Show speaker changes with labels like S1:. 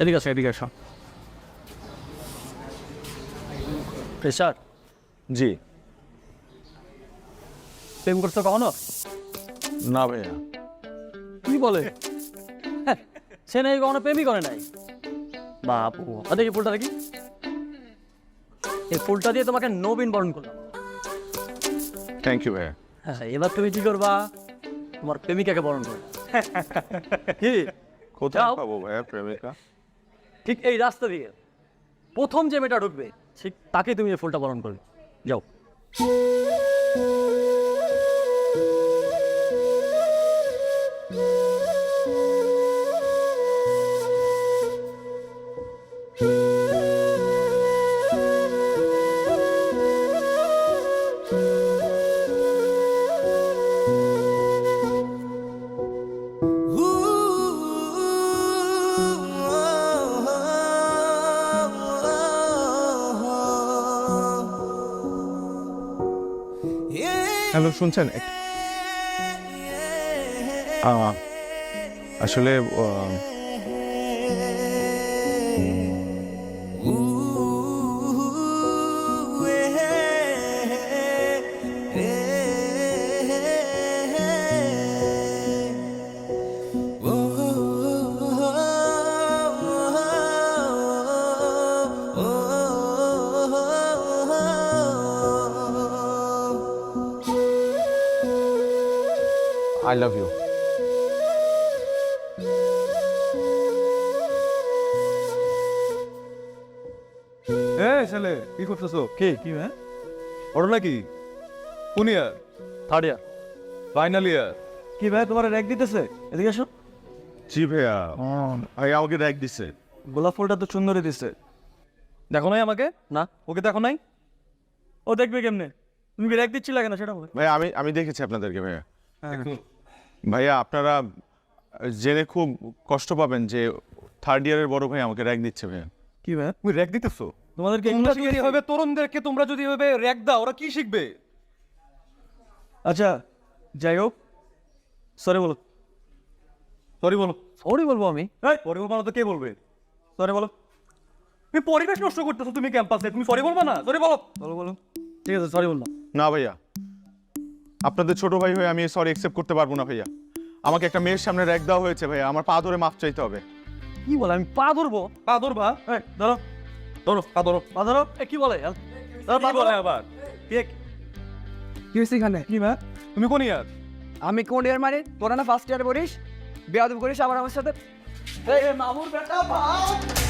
S1: এদিকে আসো এদিকে আসো। প্রেশার
S2: জি।
S1: প্রেম করছ কখনো?
S2: না ভাইয়া।
S1: কি বলে? হ্যাঁ, সে নাকি কখনো প্রেমই করে নাই। বাপু আর দেখি ফুলটা দেখি। এই ফুলটা দিয়ে তোমাকে নবীন বরণ করলাম।
S2: থ্যাংক ইউ ভাইয়া।
S1: হ্যাঁ এবার তুমি কি করবা? তোমার প্রেমিকাকে বরণ করবে কি?
S2: কোথায়
S1: যাও।
S2: পাবো ভাইয়া প্রেমিকা?
S1: ঠিক এই রাস্তা দিয়ে। প্রথম যে মেয়েটা ঢুকবে ঠিক তাকে তুমি এই ফুলটা বরণ করবে। যাও।
S2: হ্যালো শুনছেন? আসলে আহ, I love you.
S3: এ ছেলে কি করতেছো?
S1: কি
S3: কি হ্যাঁ? ওটা নাকি কোন year
S1: third year
S3: final year কি ভাই তোমার র্যাক দিতেছে?
S1: এদিকে আসো।
S2: জি ভাইয়া। ভাইয়া আমাকে র্যাক দিছে।
S3: গোলাপ ফুলটা তো সুন্দরই দিছে। দেখো নাই আমাকে?
S1: না।
S3: ওকে দেখো নাই? ও দেখবে কেমনে? তুমি র্যাক দিচ্ছিলে কেন? সেটা বলো।
S2: ভাইয়া আমি আমি দেখেছি আপনাদেরকে ভাইয়া। ভাইয়া আপনারা জেনে খুব কষ্ট পাবেন যে থার্ড ইয়ারের বড় ভাই আমাকে র্যাক দিচ্ছে ভাইয়া।
S3: কি ভাই তুমি র্যাক দিতেছো? তোমাদেরকে তোমরা যদি এভাবে তরুণদেরকে তোমরা যদি এভাবে র্যাক দাও ওরা কি শিখবে? আচ্ছা যাই হোক। সরি বলো। সরি বলো।
S1: সরি বলব আমি?
S3: এই সরি বলব না তো কে বলবে? সরি বলো। তুমি পরিবেশ নষ্ট করতেছো তুমি ক্যাম্পাসে তুমি সরি বলব না? সরি বলো। বলো বলো।
S1: ঠিক আছে সরি বললাম।
S2: না ভাইয়া। আপনাদের ছোট ভাই হয়ে আমি সরি অ্যাকসেপ্ট করতে পারব না ভাইয়া। আমাকে একটা মেয়ের সামনে র্যাক দেওয়া হয়েছে ভাইয়া আমার পা ধরে মাফ চাইতে হবে।
S1: কি বলে আমি পা ধরবো?
S3: পা ধরবা এই ধরো। ধরো পা ধরো।
S1: পা ধরো? এ কি বলে? ধরো, পা
S3: কি বলে আবার? কে?
S4: কি হয়েছে এখানে?
S3: কি মা? তুমি কোন ইয়ার?
S4: আমি কোন ইয়ার মানে? তোরা না ফার্স্ট ইয়ার পড়িস বেয়াদব করিস আবার আমার সাথে?
S1: এই মামুর বেটা ভাই!